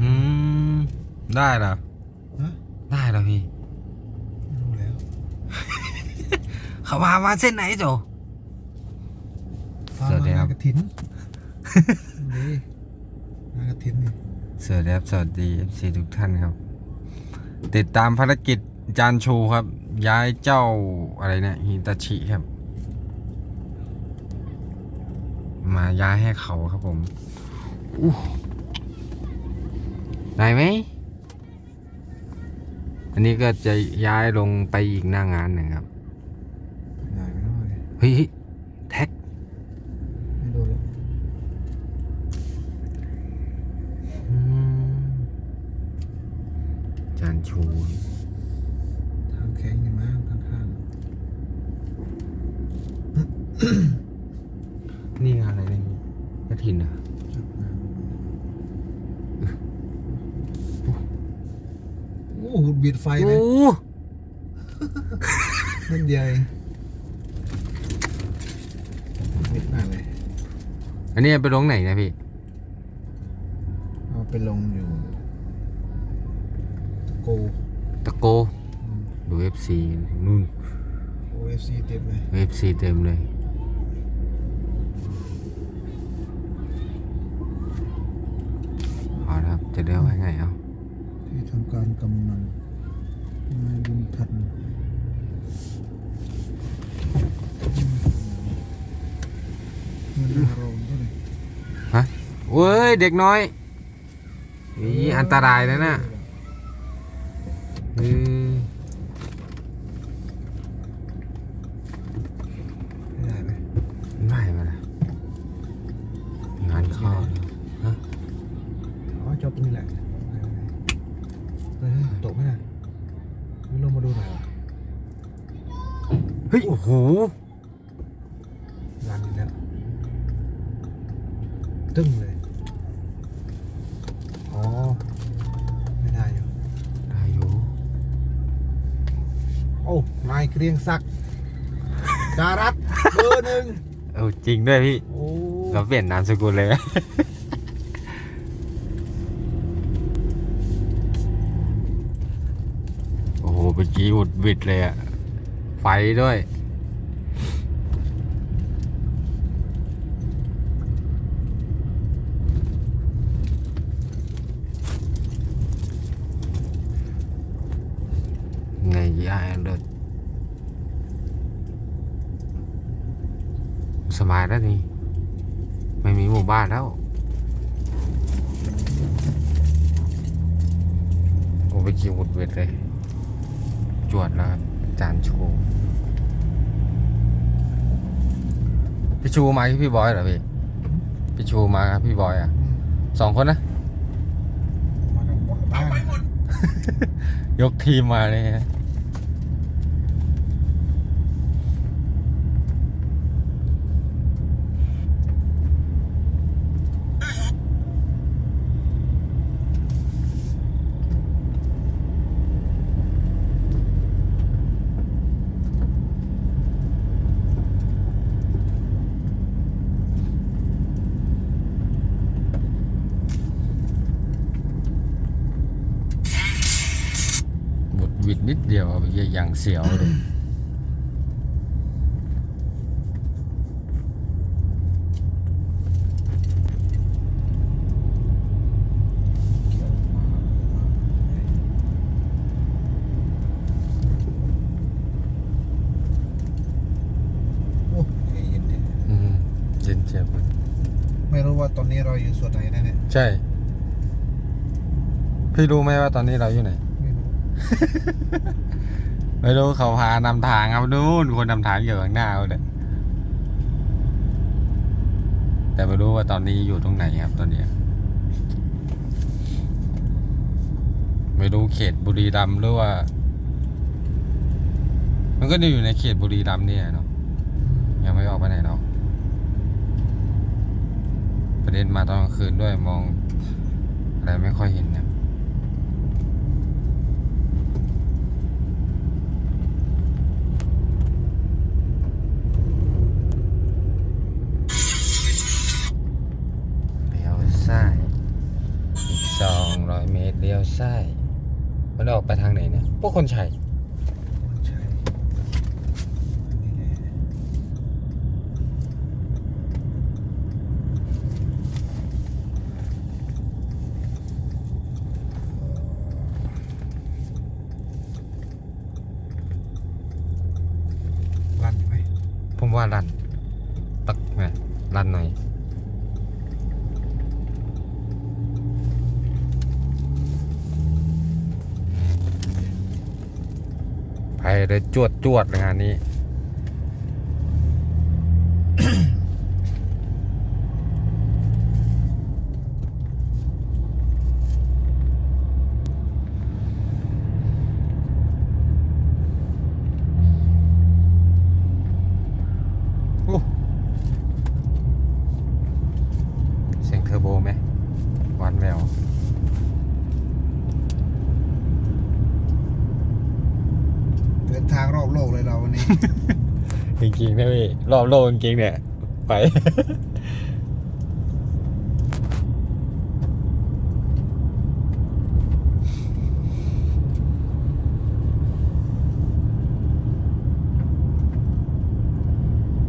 อืม ได้เหรอฮะได้เหรอพี่ ไม่รู้แล้ว เขาพามาเส้นไหนโจฟ้าสวัสดีมาครับงานกระถินดีงานกระถินนี่สวัสดีครับสวัสดีเอฟซีทุกท่านครับ ติดตามภารกิจจานชูครับ ย้ายเจ้าอะไรเนี่ยฮิตาชิครับ มาย้ายให้เขาครับผมอู้ ได้ไหม อันนี้ก็จะย้ายลงไปอีกหน้างานหนึ่งครับใหญ่ไปหน่อยเฮ้ยแท็ก ไม่โดนหรอกอืมจานชู ทางแข็งอยู่มากข้างนี่งานอะไรเนี่ยกระถินเหรอะ ๆจับงาน โอ้โหบิดไฟโอ้เลยนั่นเดียวเองบิดมากเลย อันนี้ไปลงไหนนะพี่เอาไปลงอยู่โกตะโก ดู FC นู่นโอเอฟซีเต็มเลย FC เต็มเลย เอาละครับ จะเดินไว้ไงเอา ทำการกำนันนายบุญทันเงินอารมณ์เท่าไหร่ฮะเว้ย เด็กน้อยนี่อันตรายนะน่ะอืม ไม่ได้ไหม ไม่มาละงานเข้าแล้วฮะ อ๋อจบตรงนี้แหละเฮ้ยตกไหมน่ะไม่ลงมา ดูหน่อยวะเฮ้ย โอ้โหรันอีกแล้วตึ้งเลย อ๋อ ไม่ได้อยู่ ได้อยู่ โอ้ นายเกรียงศักดิ์จารัตเบอร์หนึ่ง เออจริงด้วยพี่ โอ้ เราเปลี่ยนนามสกุลเลยโหเมื่อกี้อุดบิดเลยอะไฟด้วย ไงยายเลิศสบายแล้วนี่ ไม่มีหมู่บ้านแล้วโอ้ไปกินวุดเวทเลย จวดแล้วครับจานชูพี่ชูมาที่พี่บอยเหรอพี่พี่ชูมาครับพี่บอยอะอืมสองคนนะมากันหมดบ้านยกทีมมาเลย เดียวอะเมื่อกี้อย่างเสียวเลยโอ้ยเย็นดิอืมเย็นเจี๊ยบเลยไม่รู้ว่าตอนนี้เราอยู่ส่วนไหนนะเนี่ย ใช่ พี่รู้ไหมว่าตอนนี้เราอยู่ไหน ไม่รู้เขาพานำทางครับนู่นคนนำทางอยู่ข้างหน้าเลยแต่ไม่รู้ว่าตอนนี้อยู่ตรงไหนครับตอนนี้ ไม่รู้เขตบุรีรัมย์หรือว่า มันก็จะอยู่ในเขตบุรีรัมย์เนี่ยเนาะยังไม่ออกไปไหนหรอกประเด็นมาตอนกลางคืนด้วยมองอะไรไม่ค่อยเห็นเนี่ยเลี้ยวซ้ายอีกสองร้อย ซ้ายมันออกไปทางไหนเนี่ยพวกคนชัยใช่อันนี้แหละรันอยู่ไหมผมว่ารันตักไงรันหน่ ไปเลยจวดจวดเลยงานนี้ โอ้เสียงเทอร์โบไหมหวานแวว เดินทางร อบโลกเลยเราวันนี้ จริงๆนะพี่รอบโลกจริงๆเนี่ย ไป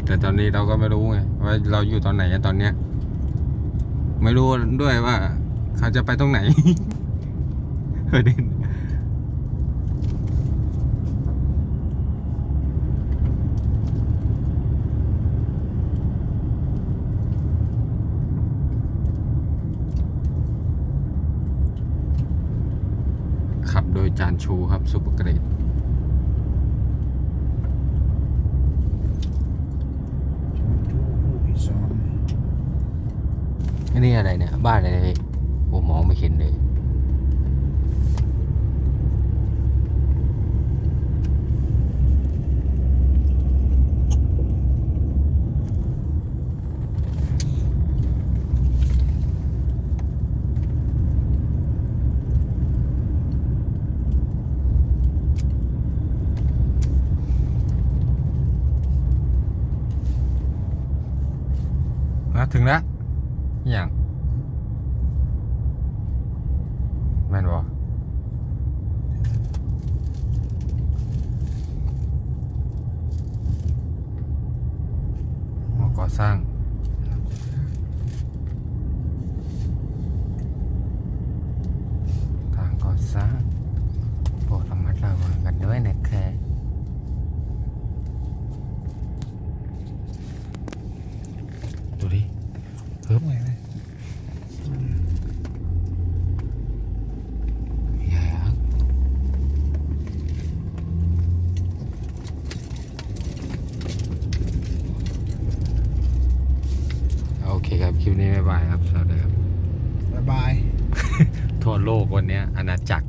แต่ตอนนี้เราก็ไม่รู้ไงว่าเราอยู่ตอนไหนอะตอนเนี้ย ไม่รู้ด้วยว่า เขาจะไปตรงไหน ประเด็น ขับโดยจานชูครับซุปเปอร์เกรดผู้อีสานอันนี้อะไรเนี่ย บ้านอะไรเนี่ยพี่โอ้มองไม่เห็นเลย ถึงแล้วอย่างแม่นบ่ก่อสร้าง ทางก่อสร้างโปรดระมัดระวังกันด้วยนะครับดูดิ เมื่อยไหม ยักษ์โอเคครับ คลิปนี้บ๊ายบายครับสวัสดีครับบ๊ายบาย ทั่วโลกวันเนี้ยอาณาจักร